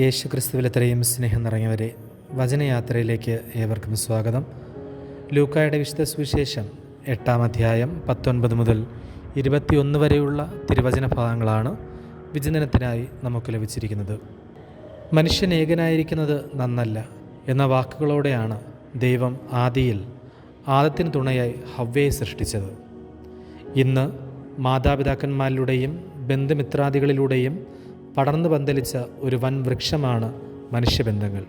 യേശു ക്രിസ്തുവിലെത്രയും സ്നേഹം നിറഞ്ഞവരെ വചനയാത്രയിലേക്ക് ഏവർക്കും സ്വാഗതം. ലൂക്കായുടെ വിശുദ്ധ സുവിശേഷം എട്ടാം അധ്യായം പത്തൊൻപത് മുതൽ ഇരുപത്തിയൊന്ന് വരെയുള്ള തിരുവചന ഭാഗങ്ങളാണ് വിചിന്തനത്തിനായി നമുക്ക് ലഭിച്ചിരിക്കുന്നത്. മനുഷ്യൻ ഏകനായിരിക്കുന്നത് നന്നല്ല എന്ന വാക്കുകളോടെയാണ് ദൈവം ആദിയിൽ ആദത്തിന് തുണയായി ഹവ്വയെ സൃഷ്ടിച്ചത്. ഇന്ന് മാതാപിതാക്കന്മാരിലൂടെയും ബന്ധുമിത്രാദികളിലൂടെയും പടർന്നു പന്തലിച്ച ഒരു വൻ വൃക്ഷമാണ് മനുഷ്യബന്ധങ്ങൾ.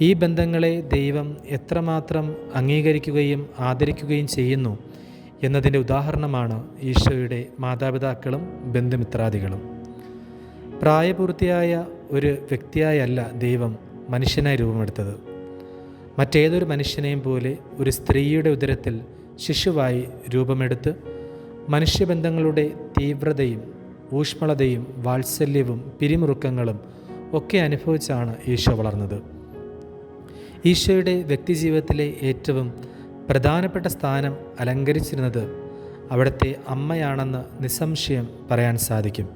ഈ ബന്ധങ്ങളെ ദൈവം എത്രമാത്രം അംഗീകരിക്കുകയും ആദരിക്കുകയും ചെയ്യുന്നു എന്നതിന്റെ ഉദാഹരണമാണ് ഈശോയുടെ മാതാപിതാക്കളും ബന്ധുമിത്രാദികളും. പ്രായപൂർത്തിയായ ഒരു വ്യക്തിയായല്ല ദൈവം മനുഷ്യനായി രൂപമെടുത്തത്. മറ്റേതൊരു മനുഷ്യനെയും പോലെ ഒരു സ്ത്രീയുടെ ഉദരത്തിൽ ശിശുവായി രൂപമെടുത്ത് മനുഷ്യബന്ധങ്ങളുടെ തീവ്രതയും ഊഷ്മളതയും വാത്സല്യവും പിരിമുറുക്കങ്ങളും ഒക്കെ അനുഭവിച്ചാണ് ഈശോ വളർന്നത്. ഈശോയുടെ വ്യക്തിജീവിതത്തിലെ ഏറ്റവും പ്രധാനപ്പെട്ട സ്ഥാനം അലങ്കരിച്ചിരുന്നത് അവിടുത്തെ അമ്മയാണെന്ന് നിസ്സംശയം പറയാൻ സാധിക്കും.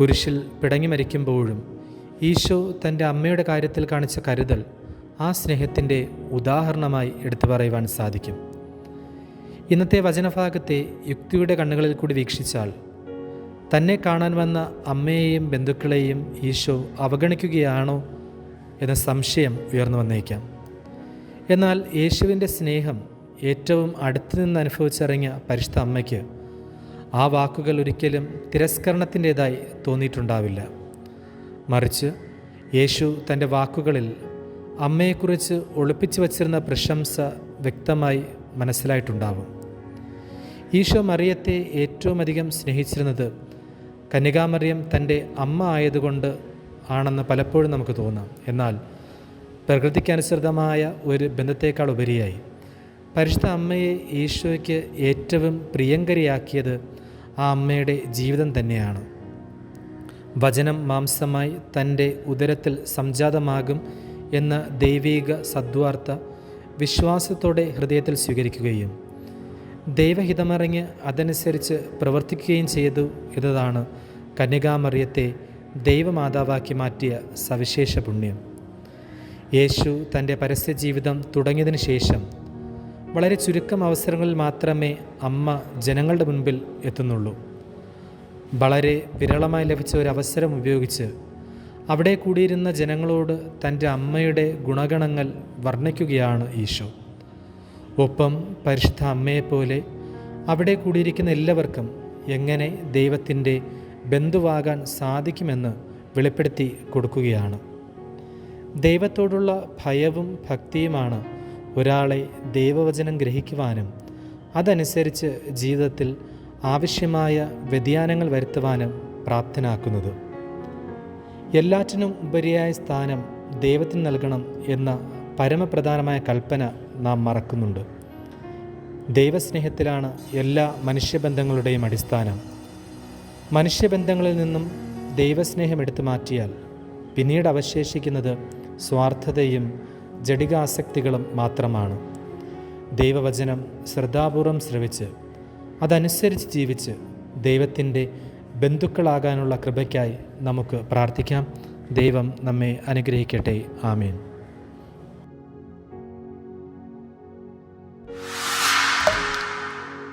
കുരിശിൽ പിടങ്ങി മരിക്കുമ്പോഴും ഈശോ തന്റെ അമ്മയുടെ കാര്യത്തിൽ കാണിച്ച കരുതൽ ആ സ്നേഹത്തിന്റെ ഉദാഹരണമായി എടുത്തു പറയുവാൻ സാധിക്കും. ഇന്നത്തെ വചനഭാഗത്തെ യുക്തിയുടെ കണ്ണുകളിൽ കൂടി വീക്ഷിച്ചാൽ തന്നെ കാണാൻ വന്ന അമ്മയെയും ബന്ധുക്കളെയും ഈശോ അവഗണിക്കുകയാണോ എന്ന സംശയം ഉയർന്നു വന്നേക്കാം. എന്നാൽ യേശുവിന്റെ സ്നേഹം ഏറ്റവും അടുത്തു നിന്ന് അനുഭവിച്ചിറങ്ങിയ പരിശുദ്ധ അമ്മയ്ക്ക് ആ വാക്കുകൾ ഒരിക്കലും തിരസ്കരണത്തിന്റെതായി തോന്നിയിട്ടുണ്ടാവില്ല. മറിച്ച് യേശു തന്റെ വാക്കുകളിൽ അമ്മയെക്കുറിച്ച് ഒളിപ്പിച്ചു വച്ചിരുന്ന പ്രശംസ വ്യക്തമായി മനസ്സിലായിട്ടുണ്ടാവും. ഈശോ മറിയത്തെ ഏറ്റവും അധികം സ്നേഹിച്ചിരുന്നത് കന്യകാമറിയം തന്റെ അമ്മ ആയതുകൊണ്ട് ആണെന്ന് പലപ്പോഴും നമുക്ക് തോന്നാം. എന്നാൽ പ്രകൃതിക്കനുസൃതമായ ഒരു ബന്ധത്തേക്കാൾ ഉപരിയായി. പരിശുദ്ധ അമ്മയെ ഈശോയ്ക്ക് ഏറ്റവും പ്രിയങ്കരിയാക്കിയത് ആ അമ്മയുടെ ജീവിതം തന്നെയാണ്. വചനം മാംസമായി തന്റെ ഉദരത്തിൽ സംജാതമാകും എന്ന ദൈവീക സദ്വാർത്ത വിശ്വാസത്തോടെ ഹൃദയത്തിൽ സ്വീകരിക്കുകയും ദൈവഹിതമറിഞ്ഞ് അതനുസരിച്ച് പ്രവർത്തിക്കുകയും ചെയ്തു എന്നതാണ് കന്യകാമറിയത്തെ ദൈവമാതാവാക്കി മാറ്റിയ സവിശേഷ പുണ്യം. യേശു തന്റെ പരസ്യജീവിതം തുടങ്ങിയതിന് ശേഷം വളരെ ചുരുക്കം അവസരങ്ങളിൽ മാത്രമേ അമ്മ ജനങ്ങളുടെ മുൻപിൽ എത്തുന്നുള്ളൂ. വളരെ വിരളമായി ലഭിച്ച ഒരു അവസരം ഉപയോഗിച്ച് അവിടെ കൂടിയിരുന്ന ജനങ്ങളോട് തന്റെ അമ്മയുടെ ഗുണഗണങ്ങൾ വർണിക്കുകയാണ് ഈശോ ഒപ്പം പരിശുദ്ധ അമ്മയെപ്പോലെ അവിടെ കൂടിയിരിക്കുന്ന എല്ലാവർക്കും എങ്ങനെ ദൈവത്തിന്റെ ബന്ധുവാകാൻ സാധിക്കുമെന്ന് വെളിപ്പെടുത്തി കൊടുക്കുകയാണ്. ദൈവത്തോടുള്ള ഭയവും ഭക്തിയുമാണ് ഒരാളെ ദൈവവചനം ഗ്രഹിക്കുവാനും അതനുസരിച്ച് ജീവിതത്തിൽ ആവശ്യമായ വ്യതിയാനങ്ങൾ വരുത്തുവാനും പ്രാപ്തനാക്കുന്നത്. എല്ലാറ്റിനും ഉപരിയായ സ്ഥാനം ദൈവത്തിന് നൽകണം എന്ന പരമപ്രധാനമായ കൽപ്പന നാം മറക്കുന്നുണ്ട്. ദൈവസ്നേഹത്തിലാണ് എല്ലാ മനുഷ്യബന്ധങ്ങളുടെയും അടിസ്ഥാനം. മനുഷ്യബന്ധങ്ങളിൽ നിന്നും ദൈവസ്നേഹം എടുത്തു മാറ്റിയാൽ പിന്നീട് അവശേഷിക്കുന്നത് സ്വാർത്ഥതയും ജടികാസക്തികളും മാത്രമാണ്. ദൈവവചനം ശ്രദ്ധാപൂർവം ശ്രവിച്ച് അതനുസരിച്ച് ജീവിച്ച് ദൈവത്തിന്റെ ബന്ധുക്കളാകാനുള്ള കൃപയ്ക്കായി നമുക്ക് പ്രാർത്ഥിക്കാം. ദൈവം നമ്മെ അനുഗ്രഹിക്കട്ടെ. ആമേൻ.